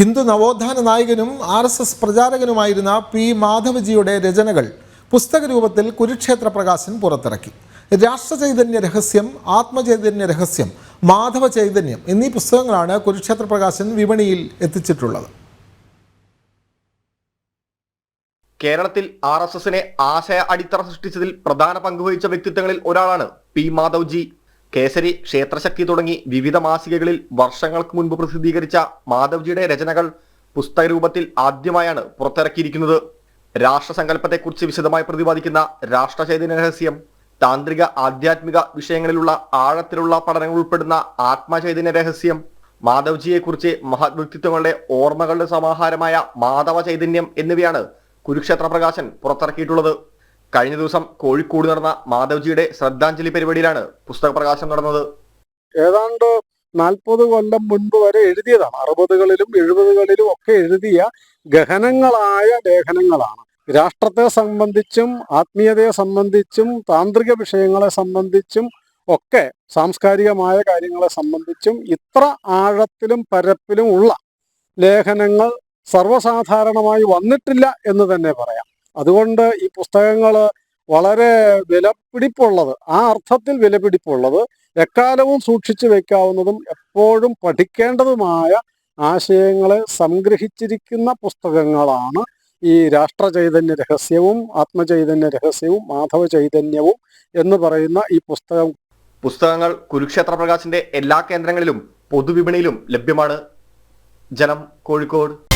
ഹിന്ദു നവോത്ഥാന നായകനും R S S പ്രചാരകനുമായിരുന്ന പി മാധവജിയുടെ രചനകൾ പുസ്തക രൂപത്തിൽ കുരുക്ഷേത്ര പ്രകാശൻ പുറത്തിറക്കി. രാഷ്ട്രചൈതന്യ രഹസ്യം ആത്മചൈതന്യ രഹസ്യം മാധവ ചൈതന്യം എന്നീ പുസ്തകങ്ങളാണ് കുരുക്ഷേത്ര പ്രകാശൻ വിപണിയിൽ എത്തിച്ചിട്ടുള്ളത്. കേരളത്തിൽ ആർ എസ് എസിനെ ആശയ അടിത്തറ സൃഷ്ടിച്ചതിൽ പ്രധാന പങ്കുവഹിച്ച വ്യക്തിത്വങ്ങളിൽ ഒരാളാണ് പി മാധവ്ജി. കേസരി ക്ഷേത്രശക്തി തുടങ്ങി വിവിധ മാസികകളിൽ വർഷങ്ങൾക്ക് മുൻപ് പ്രസിദ്ധീകരിച്ച മാധവ്ജിയുടെ രചനകൾ പുസ്തക രൂപത്തിൽ ആദ്യമായാണ് പുറത്തിറക്കിയിരിക്കുന്നത്. രാഷ്ട്രസങ്കല്പത്തെക്കുറിച്ച് വിശദമായി പ്രതിപാദിക്കുന്ന രാഷ്ട്രചൈതന്യ രഹസ്യം താന്ത്രിക ആധ്യാത്മിക വിഷയങ്ങളിലുള്ള ആഴത്തിലുള്ള പഠനങ്ങൾ ഉൾപ്പെടുന്ന ആത്മചൈതന്യ രഹസ്യം മാധവ്ജിയെക്കുറിച്ച് മഹത് വ്യക്തിത്വങ്ങളുടെ ഓർമ്മകളുടെ സമാഹാരമായ മാധവ ചൈതന്യം എന്നിവയാണ് കുരുക്ഷേത്ര പ്രകാശൻ പുറത്തിറക്കിയിട്ടുള്ളത്. കഴിഞ്ഞ ദിവസം കോഴിക്കോട് നടന്ന മാധവ്ജിയുടെ ശ്രദ്ധാഞ്ജലി പരിപാടിയിലാണ് പുസ്തക പ്രകാശനം നടന്നത്. ഏതാണ്ട് നാൽപ്പത് കൊല്ലം മുൻപ് വരെ എഴുതിയതാണ്. അറുപതുകളിലും എഴുപതുകളിലും ഒക്കെ എഴുതിയ ഗഹനങ്ങളായ ലേഖനങ്ങളാണ്. രാഷ്ട്രത്തെ സംബന്ധിച്ചും ആത്മീയതയെ സംബന്ധിച്ചും താന്ത്രിക വിഷയങ്ങളെ സംബന്ധിച്ചും ഒക്കെ സാംസ്കാരികമായ കാര്യങ്ങളെ സംബന്ധിച്ചും ഇത്ര ആഴത്തിലും പരപ്പിലും ഉള്ള ലേഖനങ്ങൾ സർവസാധാരണമായി വന്നിട്ടില്ല എന്ന് തന്നെ പറയാം. അതുകൊണ്ട് ഈ പുസ്തകങ്ങൾ വളരെ വിലപിടിപ്പുള്ളത് ആ അർത്ഥത്തിൽ വിലപിടിപ്പുള്ളത് എക്കാലവും സൂക്ഷിച്ചു വെക്കാവുന്നതും എപ്പോഴും പഠിക്കേണ്ടതുമായ ആശയങ്ങളെ സംഗ്രഹിച്ചിരിക്കുന്ന പുസ്തകങ്ങളാണ് ഈ രാഷ്ട്രചൈതന്യ രഹസ്യവും ആത്മചൈതന്യ രഹസ്യവും മാധവ ചൈതന്യവും എന്ന് പറയുന്ന ഈ പുസ്തകം. പുസ്തകങ്ങൾ കുരുക്ഷേത്ര പ്രകാശിന്റെ എല്ലാ കേന്ദ്രങ്ങളിലും പൊതുവിപണിയിലും ലഭ്യമാണ്. ജനം കോഴിക്കോട്.